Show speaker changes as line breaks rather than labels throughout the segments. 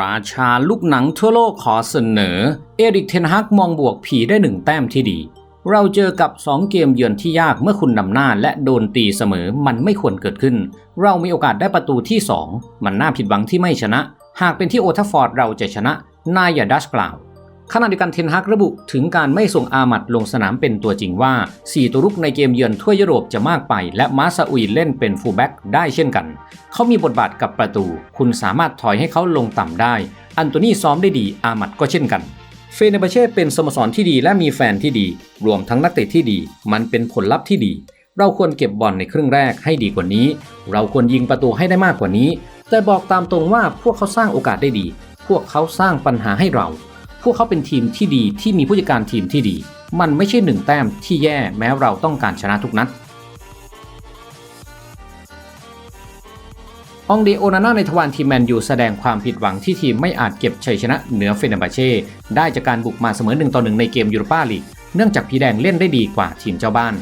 ราชาลูกหนังทั่วโลกขอเสนอ เอริกเทนฮักมองบวกผีได้หนึ่งแต้มที่ดี เราเจอกับ 2 เกมเยือนที่ยากเมื่อคุณนำหน้าและโดนตีเสมอมันไม่ควรเกิดขึ้น เรามีโอกาสได้ประตูที่ 2 มันน่าผิดหวังที่ไม่ชนะ หากเป็นที่โอทัฟฟอร์ดเราจะชนะนายดัชกล่าว ขณะเดียวกันเทนฮักระบุถึงการไม่ส่งอามัดลงสนามเป็นตัวจริงว่า 4 ตัวรุกในเกมเยือนทั่วยุโรปจะมากไป และมาซาอุยเล่นเป็นฟูลแบ็กได้เช่นกัน เขามีบทบาทกับประตู คุณสามารถถอยให้เขาลงต่ำได้ อันโตนี่ซ้อมได้ดีอามัดก็เช่นกัน เฟเนบาเช่เป็นสโมสรที่ดีและมีแฟนที่ดี รวมทั้งนักเตะที่ดี มันเป็นผลลัพธ์ที่ดี เราควรเก็บบอลในครึ่งแรกให้ดีกว่านี้ เราควรยิงประตูให้ได้มากกว่านี้ แต่บอกตามตรงว่าพวกเขาสร้างโอกาสได้ดี พวกเขาสร้างปัญหาให้เรา วกเขาเป็นทีมที่ดีที่มีผู้จัดการทีมที่ดี มันไม่ใช่หนึ่งแต้มที่แย่แม้เราต้องการชนะทุกนัดองเดโอนาน่าในทวารทีมแมนยูแสดงความผิดหวังที่ทีมไม่อาจเก็บชัยชนะเหนือเฟเนบาเช่ได้จากการบุกมาเสมอ1ต่อ1ในเกมยูโรปาลีก เนื่องจากพีแดงเล่นได้ดีกว่าทีมเจ้าบ้าน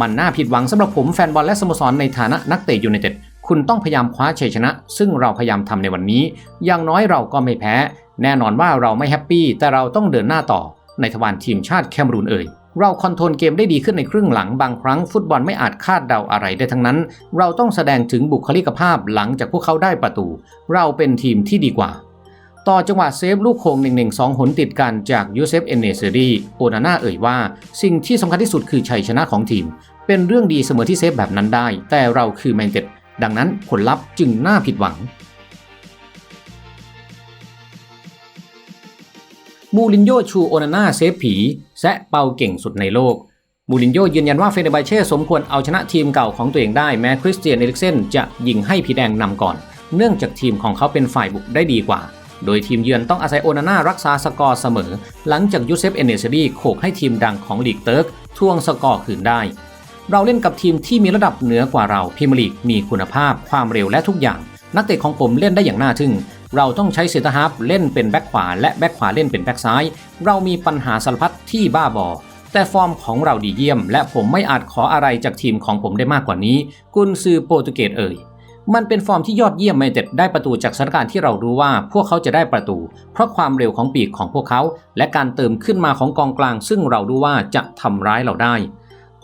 มันน่าผิดหวังสำหรับผมแฟนบอลและสโมสรในฐานะนักเตะยูไนเต็ด คุณต้องพยายามคว้าชัยชนะ ซึ่งเราพยายามทำในวันนี้ อย่างน้อยเราก็ไม่แพ้ แน่นอนว่าเราไม่แฮปปี้แต่เราต้องเดินหน้าต่อ ในทวารทีมชาติแคมรูนเอ่ยเราคอนโทรลเกมได้ดีขึ้นในครึ่งหลังบางครั้งฟุตบอลไม่อาจคาดเดาอะไรได้ทั้งนั้น เราต้องแสดงถึงบุคลิกภาพหลังจากพวกเขาได้ประตู เราเป็นทีมที่ดีกว่า ต่อจังหวะเซฟลูกโคง1 1 2หนติดกันจากยูเซฟเอนเนเซรีโอนาน่าเอ่ยว่า สิ่งที่สำคัญที่สุดคือชัยชนะของทีม เป็นเรื่องดีเสมอที่เซฟแบบนั้นได้ แต่เราคือแมนเต็ดดังนั้นผลลัพธ์จึงน่าผิดหวัง มูรินโญ่ชูโอนาน่าเซฟผีแซะเปาเก่งสุดในโลก มูรินโญ่ยืนยันว่าเฟเนบาเช่สมควรเอาชนะทีมเก่าของตัวเองได้แม้คริสเตียนเอริกเซนจะยิงให้ผีแดงนำก่อน เนื่องจากทีมของเขาเป็นฝ่ายบุกได้ดีกว่า โดยทีมเยือนต้องอาศัยโอนาน่ารักษาสกอร์เสมอ หลังจากยูเซฟเอเนเซรีโขกให้ทีมดังของลีกเติร์กทวงสกอร์คืนได้ เราเล่นกับทีมที่มีระดับเหนือกว่าเราพิมลีกมีคุณภาพความเร็วและทุกอย่าง นักเตะของผมเล่นได้อย่างน่าทึ่ง เราต้องใช้เซนเตอร์ฮาฟเล่นเป็นแบ็คขวาและแบ็คขวาเล่นเป็นแบ็คซ้าย เรามีปัญหาสารพัดที่บ้าบอ แต่ฟอร์มของเราดีเยี่ยม และผมไม่อาจขออะไรจากทีมของผมได้มากกว่านี้ กุนซือโปรตุเกสเอ่ยมันเป็นฟอร์มที่ยอดเยี่ยมไม่เด็ดได้ประตูจากสถานการณ์ที่เรารู้ว่าพวกเขาจะได้ประตู เพราะความเร็วของปีกของพวกเขา และการเติมขึ้นมาของกองกลาง ซึ่งเรารู้ว่าจะทำร้ายเราได้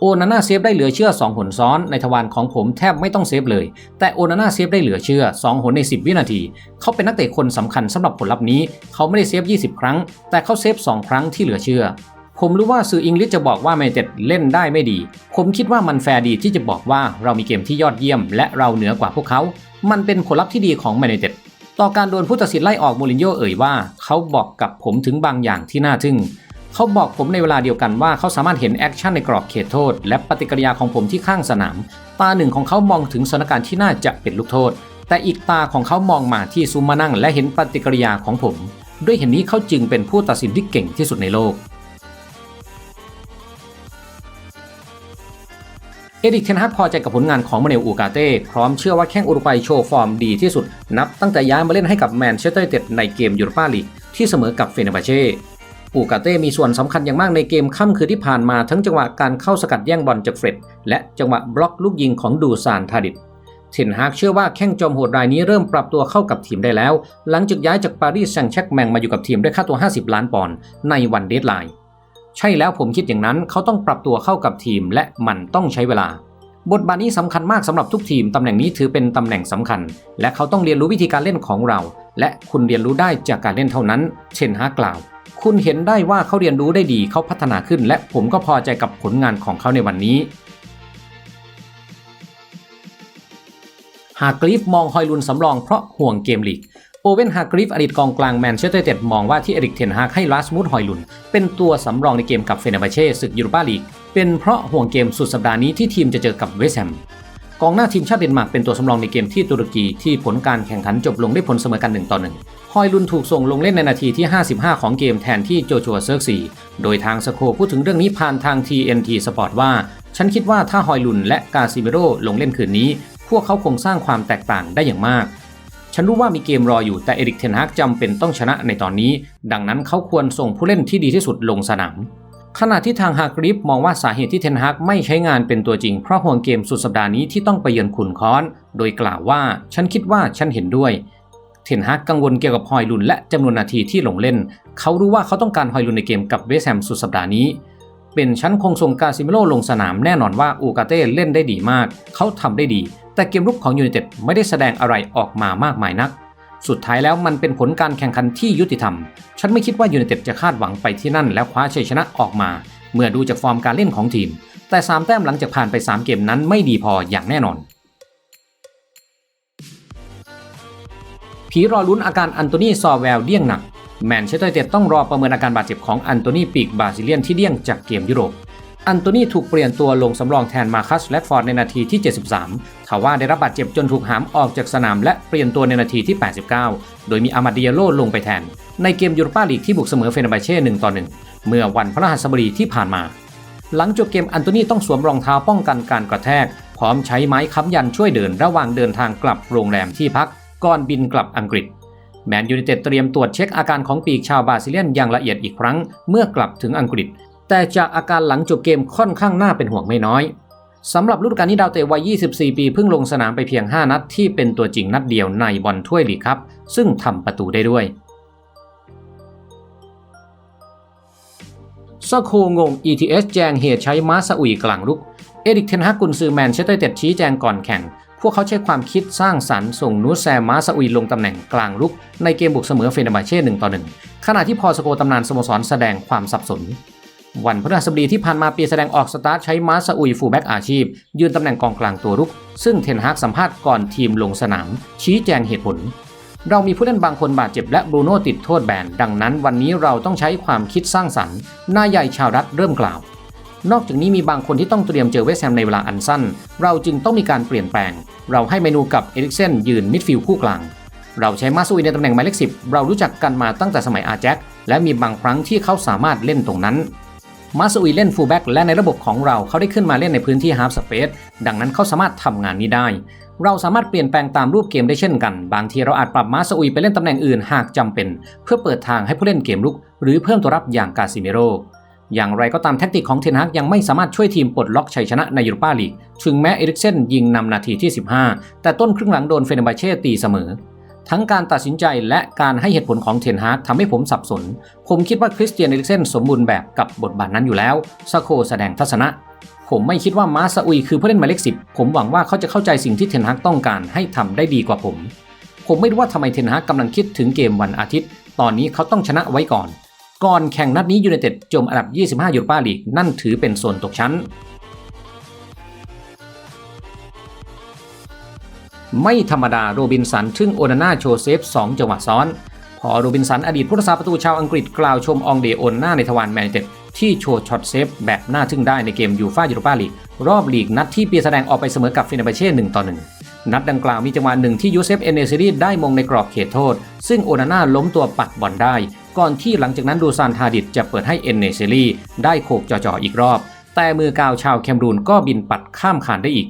โอนาน่าเซฟได้เหลือเชื่อ 2 หนซ้อนในทวารของผมแทบไม่ต้องเซฟเลย แต่โอนาน่าเซฟได้เหลือเชื่อ 2 หนใน 10 วินาที เขาเป็นนักเตะคนสำคัญสำหรับผลลัพธ์นี้ เขาไม่ได้เซฟ 20 ครั้ง แต่เขาเซฟ 2 ครั้งที่เหลือเชื่อ ผมรู้ว่าสื่ออังกฤษจะบอกว่าแมนเต็ดเล่นได้ไม่ดี ผมคิดว่ามันแฟร์ดีที่จะบอกว่าเรามีเกมที่ยอดเยี่ยม และเราเหนือกว่าพวกเขา มันเป็นผลลัพธ์ที่ดีของแมนเต็ดต่อการโดนผู้ตัดสินไล่ออกมูรินโญ่เอ่ยว่า เขาบอกกับผมถึงบางอย่างที่น่าทึ่ง เขาบอกผมในเวลาเดียวกันว่าเขาสามารถเห็นแอคชั่นในกรอบเขตโทษ และปฏิกิริยาของผมที่ข้างสนาม ตาหนึ่งของเขามองถึงสถานการณ์ที่น่าจะเป็นลูกโทษ แต่อีกตาของเขามองมาที่ซูมานั่ง และเห็นปฏิกิริยาของผม ด้วยเห็นนี้เขาจึงเป็นผู้ตัดสินที่เก่งที่สุดในโลก เอริกเทนฮักพอใจกับผลงานของมาเนลอูกาเต้พร้อมเชื่อว่าแข้งอุรุกวัยโชว์ฟอร์มดีที่สุด นับตั้งแต่ย้ายมาเล่นให้กับแมนเชสเตอร์ยูไนเต็ดในเกมยูโรปาลีกที่เสมอกับเฟเนบาเช่ อูกาเต้มีส่วนสำคัญอย่างมากในเกมค่ำคืนที่ผ่านมาทั้งจังหวะการเข้าสกัดแย่งบอลจากเฟร็ด และจังหวะบล็อกลูกยิงของดูซานทาดิดเทนฮากเชื่อว่าแข้งจอมโหดรายนี้เริ่มปรับตัวเข้ากับทีมได้แล้ว หลังจากย้ายจากปารีสแซงต์แชร์กแมงมาอยู่กับทีมด้วยค่าตัว 50 ล้านปอนด์ในวันเดดไลน์ใช่แล้วผมคิดอย่างนั้นเขาต้องปรับตัวเข้ากับทีมและมันต้องใช้เวลา บทบาทนี้สำคัญมากสำหรับทุกทีมตำแหน่งนี้ถือเป็นตำแหน่งสำคัญ และเขาต้องเรียนรู้วิธีการเล่นของเรา และคุณเรียนรู้ได้จากการเล่นเท่านั้นเชนฮากกล่าว คุณเห็นได้ว่าเขาเรียนรู้ได้ดีเขาพัฒนาขึ้น และผมก็พอใจกับผลงานของเขาในวันนี้ หากกรีฟมองฮอยลุนสำรองเพราะห่วงเกมลีกโอเวนฮากริฟอดีตกองกลางแมนเชสเตอร์ยูไนเต็ดมองว่าที่เอริกเทนฮากให้ลาสมูดฮอยลุน เป็นตัวสำรองในเกมกับเฟเนบาเช่ศึกยูโรปาลีก เป็นเพราะห่วงเกมสุดสัปดาห์นี้ที่ทีมจะเจอกับเวสต์แฮม กองหน้าทีมชาติเดนมาร์กเป็นตัวสำรองในเกมที่ตุรกีที่ผลการแข่งขันจบลงด้วยผลเสมอกัน1ต่อ1ฮอยลุนถูกส่งลงเล่นในนาทีที่ 55 ของเกมแทนที่โจชัวเซิร์กซีโดยทางสโคพูดถึงเรื่องนี้ผ่านทาง TNT Sport ว่า ฉันคิดว่าถ้าฮอยลุนและกาซิเมโรลงเล่นคืนนี้ พวกเขาคงสร้างความแตกต่างได้อย่างมาก ฉันรู้ว่ามีเกมรออยู่แต่เอริกเทนฮากจำเป็นต้องชนะในตอนนี้ ดังนั้นเขาควรส่งผู้เล่นที่ดีที่สุดลงสนาม ขณะที่ทางฮากริฟมองว่าสาเหตุที่เทนฮากไม่ใช้งานเป็นตัวจริง เพราะห่วงเกมสุดสัปดาห์นี้ที่ต้องไปเยือนขุนค้อน โดยกล่าวว่าฉันคิดว่าฉันเห็นด้วย เทนฮากกังวลเกี่ยวกับฮอยลุนและจำนวนนาทีที่ลงเล่น เขารู้ว่าเขาต้องการฮอยลุนในเกมกับเวสแฮมสุดสัปดาห์นี้ เป็นชั้นคงส่งกาซิเมโลลงสนามแน่นอนว่าอูกาเต้เล่นได้ดีมาก เขาทำได้ดี แต่เกมรุกของยูไนเต็ดไม่ได้แสดงอะไรออกมามากมายนัก สุดท้ายแล้วมันเป็นผลการแข่งขันที่ยุติธรรม ฉันไม่คิดว่ายูไนเต็ดจะคาดหวังไปที่นั่นแล้วคว้าชัยชนะออกมา เมื่อดูจากฟอร์มการเล่นของทีม แต่ 3 แต้มหลังจากผ่านไป 3 เกมนั้นไม่ดีพออย่างแน่นอน ผีรอลุ้นอาการอันโตนีซอแวลเดี้ยงหนัก แมนเชสเตอร์ยูนเต็ดต้องรอประเมินอาการบาดเจ็บของอันโตนีปีกบราซิเลียนที่เดี้ยงจากเกมยุโรป อันโตนีถูกเปลี่ยนตัวลงสำรองแทนมาคัสแลดฟอร์ดในนาทีที่ 73 ทว่าได้รับบาดเจ็บจนถูกหามออกจากสนามและเปลี่ยนตัวในนาทีที่ 89 โดยมีอามาดิเยโลลงไปแทน ในเกมยูโรปาลีกที่บุกเสมอเฟเนบาเช่1ต่อ1เมื่อวันพฤหัสบดีที่ผ่านมา หลังจบเกมอันโตนีต้องสวมรองเท้าป้องกันการกระแทก พร้อมใช้ไม้ค้ำยันช่วยเดินระหว่างเดินทางกลับโรงแรมที่พักก่อนบินกลับอังกฤษแมนยูไนเต็ดเตรียมตรวจเช็คอาการของปีกชาวบราซิเลียนอย่างละเอียดอีกครั้งเมื่อกลับถึงอังกฤษ แต่จากอาการหลังจบเกมค่อนข้างน่าเป็นห่วงไม่น้อยสำหรับฤดูกาลนี้ดาวเตะวัย 24 ปีเพิ่งลงสนามไปเพียง 5 นัดที่เป็นตัวจริงนัดเดียวในบอลถ้วยลีกครับ ซึ่งทำประตูได้ด้วยซาโคงง ETS แจงเหตุใช้ม้าสอุยกลางลุก เอริกเทนฮากกุนซือแมนเชสเตอร์เต็ดชี้แจงก่อนแข่ง พวกเขาใช้ความคิดสร้างสรรค์ส่งนูแซมม้าสอุยลงตำแหน่งกลางลุก ในเกมบุกเสมอเฟเนบาเช่หนึ่งต่อหนึ่งขณะที่พอสโกตำนานสโมสรแสดงความสับสน วันพฤหัสบดีที่ผ่านมาปีแสดงออกสตาร์ทใช้ม้าสอุยฟูแบ็กอาชีพ ยืนตำแหน่งกองกลางตัวรุก ซึ่งเทนฮากสัมภาษณ์ก่อนทีมลงสนาม ชี้แจงเหตุผล เรามีผู้เล่นบางคนบาดเจ็บและบรูโน่ติดโทษแบน ดังนั้นวันนี้เราต้องใช้ความคิดสร้างสรรค์นายใหญ่ชาวรัฐเริ่มกล่าว นอกจากนี้มีบางคนที่ต้องเตรียมเจอเวสแฮมในเวลาอันสั้น เราจึงต้องมีการเปลี่ยนแปลง เราให้เมนูกับเอริกเซนยืนมิดฟิลด์คู่กลางเราใช้มาซูอีในตำแหน่งหมายเลขสิบเรารู้จักกันมาตั้งแต่สมัยอาแจ็คและมีบางครั้งที่เขาสามารถเล่นตรงนั้น มาซูอีเล่นฟูลแบ็กและในระบบของเราเขาได้ขึ้นมาเล่นในพื้นที่ฮาร์ฟสเปซดังนั้นเขาสามารถทำงานนี้ได้ เราสามารถเปลี่ยนแปลงตามรูปเกมได้เช่นกัน บางทีเราอาจปรับมาสอุยไปเล่นตำแหน่งอื่นหากจำเป็น เพื่อเปิดทางให้ผู้เล่นเกมลุก หรือเพิ่มตัวรับอย่างกาซิเมโรอย่างไรก็ตามแท็กติกของเทนฮากยังไม่สามารถช่วยทีมปลดล็อกชัยชนะในยูโรปาลีก ถึงแม้เอริกเซนยิงนำนาทีที่ 15 แต่ต้นครึ่งหลังโดนเฟเนบาเช่ตีเสมอ ทั้งการตัดสินใจและการให้เหตุผลของเทนฮาร์กทำให้ผมสับสน ผมคิดว่าคริสเตียนเอริกเซนสมบูรณ์แบบกับบทบาทนั้นอยู่แล้วซาโคแสดงทัศนะ ผมไม่คิดว่ามาซาอุยคือผู้เล่นหมายเลขสิบผมหวังว่าเขาจะเข้าใจสิ่งที่เทนฮาร์กต้องการให้ทำได้ดีกว่าผม ผมไม่รู้ว่าทำไมเทนฮาร์กกำลังคิดถึงเกมวันอาทิตย์ ตอนนี้เขาต้องชนะไว้ก่อน ก่อนแข่งนัดนี้ยูไนเต็ดจมอันดับ 25ยูโรปาลีกนั่นถือเป็นโซนตกชั้น ไม่ธรรมดาโรบินสันทึ่งโอนาน่าโชว์เซฟ 2 จังหวะซ้อน พอโรบินสันอดีตผู้รักษาประตูชาวอังกฤษกล่าวชมอองเดโอนหน้าในทวารแมนยูไนเต็ดที่โชว์ช็อตเซฟแบบน่าทึ่งได้ในเกมยูฟ่ายูโรปาลีกรอบลีกนัดที่เปียแสดงออกไปเสมอกับฟินาเบเช่1ต่อ1นัดดังกล่าวมีจังหวะหนึ่งที่ยูเซฟเอเนซิรีได้มงในกรอบเขตโทษ ซึ่งโอนาน่าล้มตัวปัดบอลได้ ก่อนที่หลังจากนั้นดูซานทาดิดจะเปิดให้เอเนซิรีได้โขกจ่อๆอีกรอบ แต่มือกาวชาวแคมรูนก็บินปัดข้ามคานได้อีก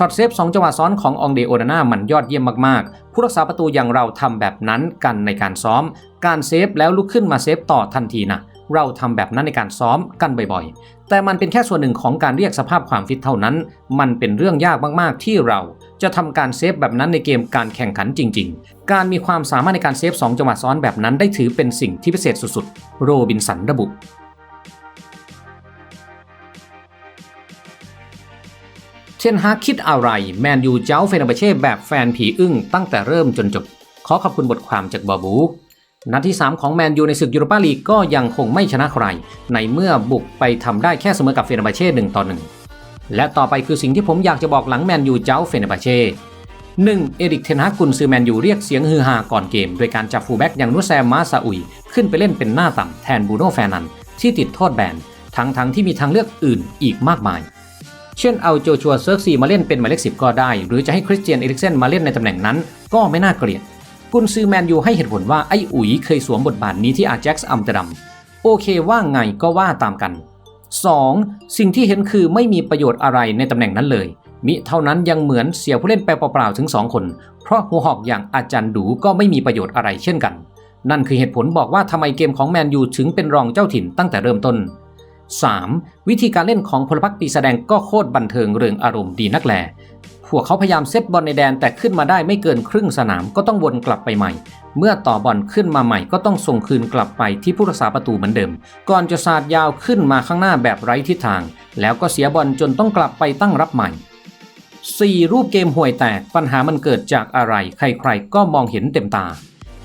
ช็อตเซฟ2จังหวะซ้อนขององเดโอนาน่ามันยอดเยี่ยมมากๆ ผู้รักษาประตูอย่างเราทำแบบนั้นกันในการซ้อม การเซฟแล้วลุกขึ้นมาเซฟต่อทันทีนะเราทำแบบนั้นในการซ้อมกันบ่อยๆ แต่มันเป็นแค่ส่วนหนึ่งของการเรียกสภาพความฟิตเท่านั้น มันเป็นเรื่องยากมากๆ ที่เราจะทำการเซฟแบบนั้นในเกมการแข่งขันจริง ๆ การมีความสามารถในการเซฟ2จังหวะซ้อนแบบนั้นได้ถือเป็นสิ่งที่พิเศษสุดๆ โรบินสันระบุ เทนฮากคิดอะไรแมนยูเจ้าเฟเนบาเช่แบบแฟนผีอึ้งตั้งแต่เริ่มจนจบ ขอขอบคุณบทความจากบอบู นัดที่ 3 ของแมนยูในศึกยูโรปาลีกก็ยังคงไม่ชนะใคร ในเมื่อบุกไปทำได้แค่เสมอกับเฟเนบาเช่1ต่อ1และต่อไปคือสิ่งที่ผมอยากจะบอกหลังแมนยูเจ้าเฟเนบาเช่ 1. เอริกเทนฮากุนซือแมนยูเรียกเสียงฮือฮาก่อนเกม โดยการจับฟูลแบ็กอย่างนุแซมมาซาอุย ขึ้นไปเล่นเป็นหน้าต่ำแทนบูโน่แฟนันที่ติดโทษแบนทั้งทั้งที่มีทางเลือกอื่นอีกมากมาย เช่นเอาโจชัวเซิร์กซีมาเล่นเป็นหมายเลขสิบก็ได้ หรือจะให้คริสเตียนเอริกเซนมาเล่นในตำแหน่งนั้น ก็ไม่น่าเกลียด กุนซือแมนยูให้เหตุผลว่าไอ้อุ๋ยเคยสวมบทบาทนี้ที่อาแจ็คส์อัมสเตอร์ดัมโอเคว่าไงก็ว่าตามกัน 2. สิ่งที่เห็นคือไม่มีประโยชน์อะไรในตำแหน่งนั้นเลย มิเท่านั้นยังเหมือนเสียผู้เล่นไปเปล่าๆถึง 2 คน เพราะหัวหอกอย่างอาจารย์ดูก็ไม่มีประโยชน์อะไรเช่นกัน นั่นคือเหตุผลบอกว่าทำไมเกมของแมนยูถึงเป็นรองเจ้าถิ่นตั้งแต่เริ่มต้น 3. วิธีการเล่นของพลพรรคปีแสดงก็โคตรบันเทิงเริงอารมณ์ดีนักแลพวกเขาพยายามเซตบอลในแดนแต่ขึ้นมาได้ไม่เกินครึ่งสนามก็ต้องวนกลับไปใหม่ เมื่อต่อบอลขึ้นมาใหม่ก็ต้องส่งคืนกลับไปที่ผู้รักษาประตูเหมือนเดิม ก่อนจะสาดยาวขึ้นมาข้างหน้าแบบไร้ทิศทาง แล้วก็เสียบอลจนต้องกลับไปตั้งรับใหม่ 4 รูปเกมห่วยแตกปัญหามันเกิดจากอะไร ใครๆก็มองเห็นเต็มตา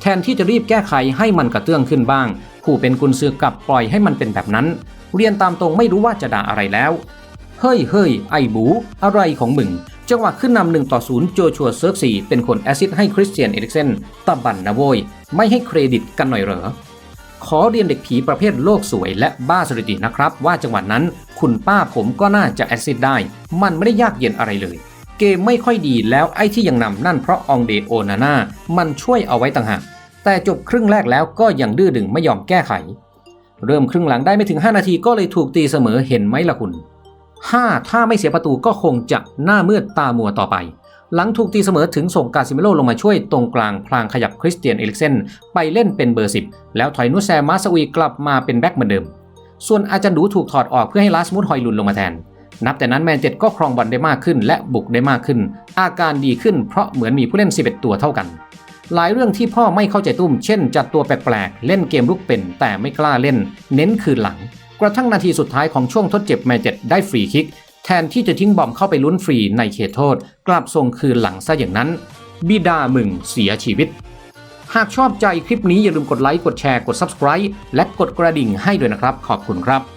แทนที่จะรีบแก้ไขให้มันกระเตื้องขึ้นบ้าง ผู้เป็นกุนซือกลับปล่อยให้มันเป็นแบบนั้น เรียนตามตรงไม่รู้ว่าจะด่าอะไรแล้ว เฮ้ยเฮ้ยไอ้บู อะไรของมึง จังหวะขึ้นนำหนึ่งต่อศูนย์โจชัวเซิร์กซีเป็นคนแอซิสต์ให้คริสเตียนเอริกเซนตะบันนะโวยไม่ให้เครดิตกันหน่อยเหรอ ขอเรียนเด็กผีประเภทโลกสวยและบ้าสถิตินะครับ ว่าจังหวะนั้น คุณป้าผมก็น่าจะแอซิสต์ได้ มันไม่ได้ยากเย็นอะไรเลยเกมไม่ค่อยดีแล้วไอ้ที่ยังนำนั่นเพราะองเดโอนาน่ามันช่วยเอาไว้ต่างหากแต่จบครึ่งแรกแล้วก็ยังดื้อดึงไม่ยอมแก้ไข เริ่มครึ่งหลังได้ไม่ถึง 5 นาทีก็เลยถูกตีเสมอเห็นไหมล่ะคุณ 5 ถ้าไม่เสียประตูก็คงจะหน้ามืดตามัวต่อไป หลังถูกตีเสมอถึงส่งกาซิเมโลลงมาช่วยตรงกลางพลางขยับคริสเตียนเอลิกเซนไปเล่นเป็นเบอร์ 10 แล้วถอยนุสแซมมาสวีกลับมาเป็นแบ็กเหมือนเดิม ส่วนอาจันดูถูกถอดออกเพื่อให้ลาสมุดฮอยลุนลงมาแทน นับแต่นั้นแมนเจ็ดก็ครองบอลได้มากขึ้น และบุกได้มากขึ้น อาการดีขึ้นเพราะเหมือนมีผู้เล่น 11 ตัวเท่ากัน หลายเรื่องที่พ่อไม่เข้าใจตุ้ม เช่น จัดตัวแปลกๆ เล่นเกมลุกเป็น แต่ไม่กล้าเล่น เน้นคืนหลัง กระทั่งนาทีสุดท้ายของช่วงทดเจ็บแมนเจ็ดได้ฟรีคิก แทนที่จะทิ้งบอมเข้าไปลุ้นฟรีในเขตโทษ กลับส่งคืนหลังซะอย่างนั้น บิดามึงเสียชีวิต หากชอบใจคลิปนี้อย่าลืมกดไลค์กดแชร์กด Subscribe และกดกระดิ่งให้ด้วยนะครับ ขอบคุณครับ